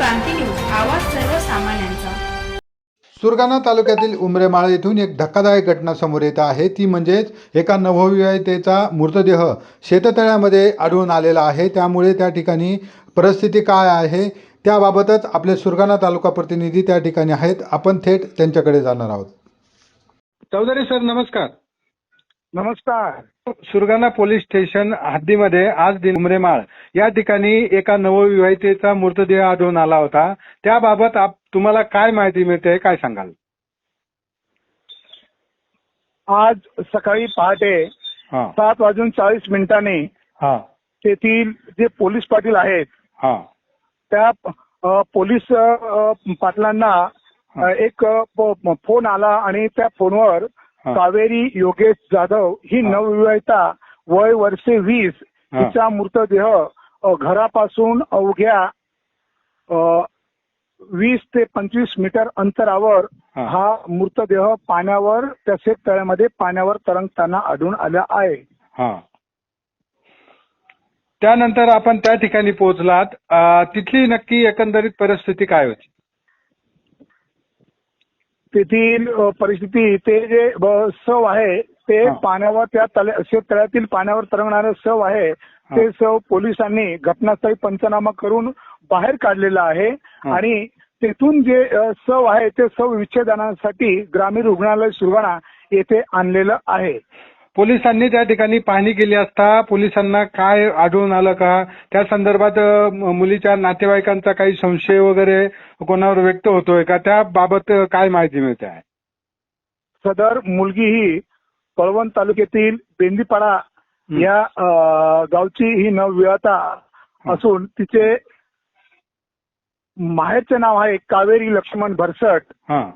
क्रांती news आवाज सर्वसामान्यांचा. सुरगाणा तालुक्यातील उमरेमाळ येथून एक धक्कादायक घटना समोर येत आहे. ती म्हणजेच एका नवविवाहितेचा मृतदेह शेततळ्यामध्ये आढळून आलेला आहे. त्यामुळे त्या ठिकाणी परिस्थिती काय आहे त्याबाबतच आपले सुरगाणा तालुका प्रतिनिधी त्या ठिकाणी आहेत. आपण थेट त्यांच्याकडे जाणार आहोत. चौधरी सर नमस्कार. नमस्कार. सुरगाणा पोलीस स्टेशन हद्दीमध्ये आज दिन उमरेमाळ. या ठिकाणी एका नवविवाहितेचा मृतदेह आढळून आला होता. त्याबाबत आप तुम्हाला काय माहिती मिळते काय सांगाल? आज सकाळी पहाटे हा. सात वाजून चाळीस मिनिटांनी हा. तेथील जे पोलीस पाटील आहेत हा. त्या अ, पोलीस अ, पाटलांना अ, एक अ, फोन आला आणि त्या फोनवर. कावेरी योगेश जाधव ही. नवविवाहिता वय वर्षे वीस हा. तिचा मृतदेह घरापासून अवघ्या वीस ते पंचवीस मीटर अंतरावर हा. मृतदेह पाण्यावर त्या शेततळ्यामध्ये पाण्यावर तरंगताना आढळून आला आहे त्यानंतर आपण त्या ठिकाणी पोहोचलात तिथली नक्की एकंदरीत परिस्थिती काय होती तेथील परिस्थिती ते जे सव आहे ते. पाण्यावर त्या शेततळ्यातील पाण्यावर तरंगणारे सव आहे ते सव पोलिसांनी घटनास्थळी पंचनामा करून बाहेर काढलेलं आहे. आणि तेथून जे सव आहे ते सव विच्छेदनासाठी ग्रामीण रुग्णालय सुरगाणा येथे आणलेलं आहे पोलिसांनी त्या ठिकाणी पाहणी केली असता पोलिसांना काय आढळून आलं का? त्या संदर्भात मुलीच्या नातेवाईकांचा काही संशय वगैरे कोणावर व्यक्त होतोय का? त्या बाबत काय माहिती मिळते आहे? सदर मुलगी ही कळवण तालुक्यातील बेंदीपाडा. या गावची ही नवविवाहता असून तिचे माहेरचे नाव आहे कावेरी लक्ष्मण भरसट. हा.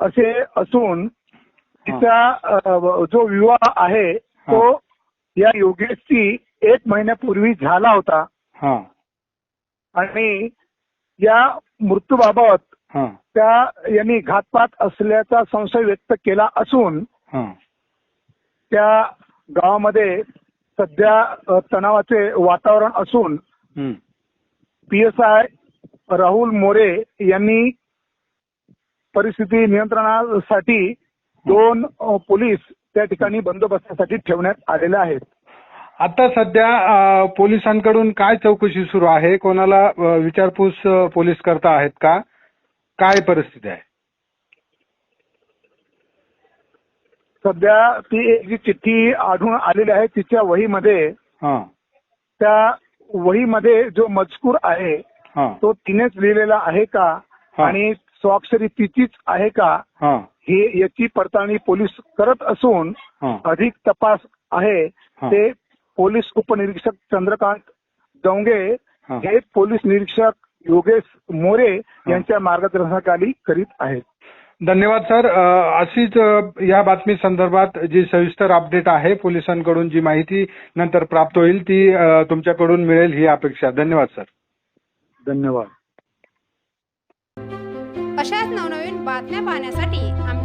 असे असून तिचा जो विवाह आहे तो या योगेशची एक महिन्यापूर्वी झाला होता. आणि या मृत्यूबाबत त्या यांनी घातपात असल्याचा संशय व्यक्त केला असून त्या गावामध्ये सध्या तणावाचे वातावरण असून हम्म. P S I Rahul More यांनी परिस्थिती नियंत्रणासाठी दोन पोलीस त्या ठिकाणी बंदोबस्तासाठी ठेवण्यात आलेले आहेत. आता सध्या पोलिसांकडून काय चौकशी सुरू आहे? कोणाला विचारपूस पोलीस करता आहेत का? काय परिस्थिती आहे? सध्या ती एक जी चिठ्ठी आढळून आलेली आहे तिच्या वहीमध्ये त्या वहीमध्ये जो मजकूर आहे तो तिनेच लिहिलेला आहे का. आणि स्वाक्षरी तिचीच आहे का? हा याची पडताळणी पोलीस करत असून अधिक तपास आहे. ते पोलीस उपनिरीक्षक चंद्रकांत दौंगे हा. पोलीस निरीक्षक योगेश मोरे यांच्या मार्गदर्शनाखाली करीत आहेत. धन्यवाद सर. अशीच या बातमी संदर्भात जी सविस्तर अपडेट आहे पोलिसांकडून जी माहिती नंतर प्राप्त होईल ती तुमच्याकडून मिळेल ही अपेक्षा. धन्यवाद सर. धन्यवाद. अशाच नवनवीन बातम्या पाहण्यासाठी